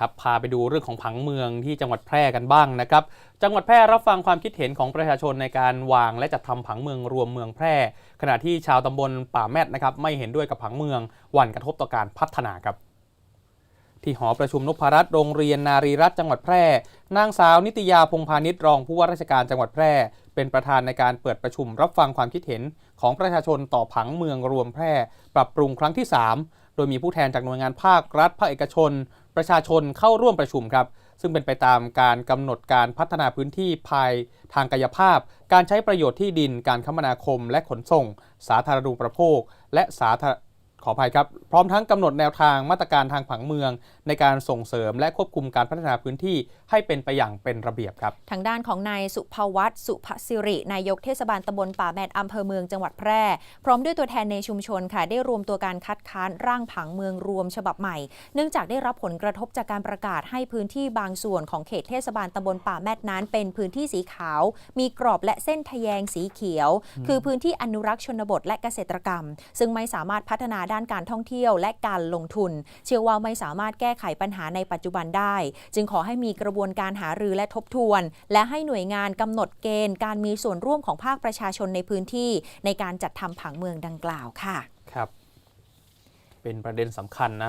ครับพาไปดูเรื่องของผังเมืองที่จังหวัดแพร่กันบ้างนะครับ จังหวัดแพร่รับฟังความคิดเห็นของประชาชนในการวางและจัดทำผังเมืองรวมเมืองแพร่ ขณะที่ชาวตำบลป่าแมดนะครับไม่เห็นด้วยกับผังเมืองวันกระทบต่อการพัฒนาครับ ที่หอประชุมนพรัตน์โรงเรียนนารีรัตน์จังหวัดแพร่ นางสาวนิตยาพงพาณิชย์รองผู้ว่าราชการจังหวัดแพร่ เป็นประธานในการเปิดประชุมรับฟังความคิดเห็นของประชาชนต่อผังเมืองรวมแพร่ ปรับปรุงครั้งที่ 3 โดยมีผู้แทนจากหน่วยงานภาครัฐภาคเอกชน ประชาชนเข้าร่วมประชุมครับ ซึ่งเป็นไปตามการกำหนดการพัฒนาพื้นที่ภายทางกายภาพ การใช้ประโยชน์ที่ดิน การคมนาคม และขนส่ง สาธารณูปโภค และสาธาร ขออภัยครับ พร้อมทั้งกำหนดแนวทางมาตรการทางผังเมือง ในการส่งเสริมและควบคุมการพัฒนาพื้นที่ให้เป็นไปอย่างเป็นระเบียบครับ ทางด้านของนายสุภวัตสุภศิริ นายกเทศบาลตำบลป่าแมดอำเภอเมืองจังหวัดแพร่ พร้อมด้วยตัวแทนในชุมชนค่ะ ได้รวมตัวการคัดค้านร่างผังเมืองรวมฉบับใหม่ เนื่องจากได้รับผลกระทบจากการประกาศให้พื้นที่บางส่วนของเขตเทศบาลตำบลป่าแมดนั้น เป็นพื้นที่สีขาว มีกรอบและเส้นทะแยงสีเขียว คือพื้นที่อนุรักษ์ชนบทและเกษตรกรรม ซึ่งไม่สามารถพัฒนาด้านการท่องเที่ยวและการลงทุน เชื่อว่าไม่สามารถแก้ไขปัญหาในปัจจุบันได้ จึงขอให้มีกระบวนการหารือและทบทวน และให้หน่วยงานกำหนดเกณฑ์ การมีส่วนร่วมของภาคประชาชนในพื้นที่ ในการจัดทำผังเมืองดังกล่าวค่ะ ครับ เป็นประเด็นสำคัญนะ